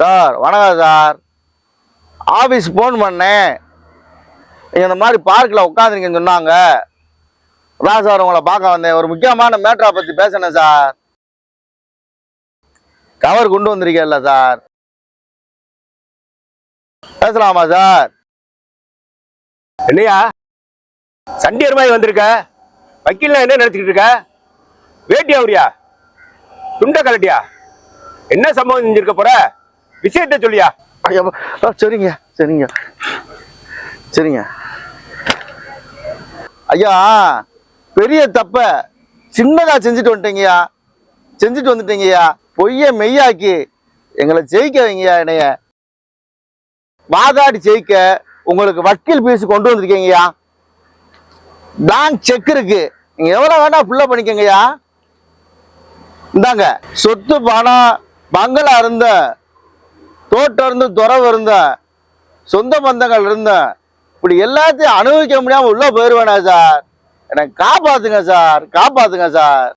Sir வணக்கம் sir. Office phone பண்ணேன். இந்த மாதிரி பார்க்கில் உட்காந்துருக்கீங்கன்னு சொன்னாங்க. அதான் சார் உங்களை பார்க்க வந்தேன். ஒரு முக்கியமான மேட்டரை பற்றி பேசினேன் சார். கவர் கொண்டு வந்திருக்கேன்ல சார். பேசலாமா சார்? என்னையா? சண்டியர் மாதிரி வந்திருக்க. வக்கீல்லாம் என்ன நினச்சிக்கிட்டு இருக்க? வேட்டி அவரியா துண்டை கலட்டியா என்ன சம்பவம் செஞ்சிருக்க போற? விஷயத்த சொல்லியா? ஐயா ஆ, சரிங்க சரிங்க. சரிங்க. ஐயா பெரிய தப்ப சின்னதா செஞ்சுட்டு வந்துட்டீங்கய்யா. செஞ்சுட்டு வந்துட்டீங்கய்யா. பொய்ய மெய்யாக்கி எங்களை ஜெயிக்க வைங்கய்யா என்னைய. வாதாடி ஜெயிக்க உங்களுக்கு வக்கீல் பீஸ் கொண்டு வந்திருக்கீங்கய்யா. பேங்க் செக் இருக்கு. நீங்க எவ்வளவு வேணா ஃபுல்லா பண்ணிக்கங்கய்யா. இந்தாங்க சொத்து பணம் பங்களா இருந்த தோட்டம் இருந்து துறவு இருந்த சொந்த பந்தங்கள் இருந்த இப்படி எல்லாத்தையும் அனுபவிக்க முடியாம உள்ள போயிருவேனா சார்? எனக்கு காப்பாத்துங்க சார். காப்பாத்துங்க சார்.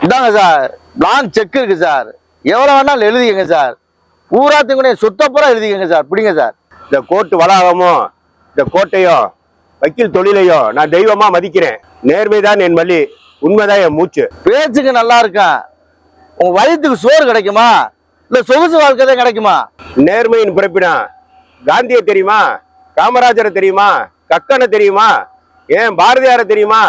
இந்தாங்க சார். பிளாங்க் செக் இருக்கு சார். எவ்வளவு வேணாலும் எழுதிக்கங்க சார். பூராத்தையும் கூட சொத்தப்புறம் எழுதிக்கங்க சார். பிடிங்க சார். இந்த கோர்ட்டு வளாகமும் இந்த கோட்டையும் வக்கீல் தொழிலையும் நான் தெய்வமா மதிக்கிறேன். நேர்மைதான் என் வழி உண்மைதான் என் மூச்சு. பேச்சுக்கு நல்லா இருக்கேன். உங்க வயிற்றுக்கு சோறு கிடைக்குமா? இல்ல சொகுசு வாழ்க்கை தான் கிடைக்குமா? நேர்மையின் பிறப்பினா காந்திய தெரியுமா? காமராஜரை தெரியுமா? கக்கனை தெரியுமா? ஏன் பாரதியாரை தெரியுமா?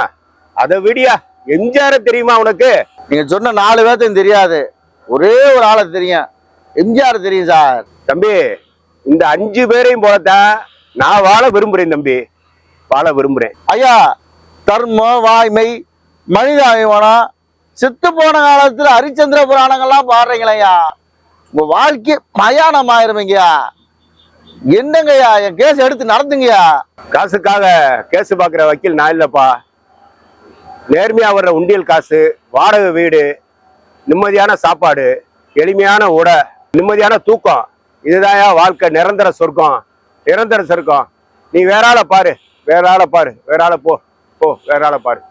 அதை விடியா எம்ஜிஆரை தெரியுமா உனக்கு? நீங்க சொன்ன நாலு பேர்த்தையும் தெரியாது. ஒரே ஒரு ஆளை தெரியும். எம்ஜிஆர் தெரியும் சார். தம்பி இந்த அஞ்சு பேரையும் போலத்தான் நான் வாழ விரும்புறேன் தம்பி. வாழ விரும்புறேன். ஐயா தர்மம் வாய்மை மனிதாபிமானம் செத்து போன காலத்துல ஹரிச்சந்திர புராணங்கள்லாம் பாடுறீங்களேயா உங்க வாழ்க்கை மயானம் ஆயிருவீங்கயா என்னங்கய்யா? என் கேஸ் எடுத்து நடத்துங்கய்யா காசுக்காக கேஸ் பார்க்குற வக்கீல் நான் இல்லப்பா. நேர்மையா வர்ற உண்டியல் காசு வாடகை வீடு நிம்மதியான சாப்பாடு எளிமையான உடை நிம்மதியான தூக்கம். இதுதான் வாழ்க்கை நிரந்தர சொர்க்கம் நிரந்தர சொர்க்கம். நீ வேற ஆளை பாரு வேற ஆளை பாரு வேற ஆளை போ போ வேற ஆளை பாரு.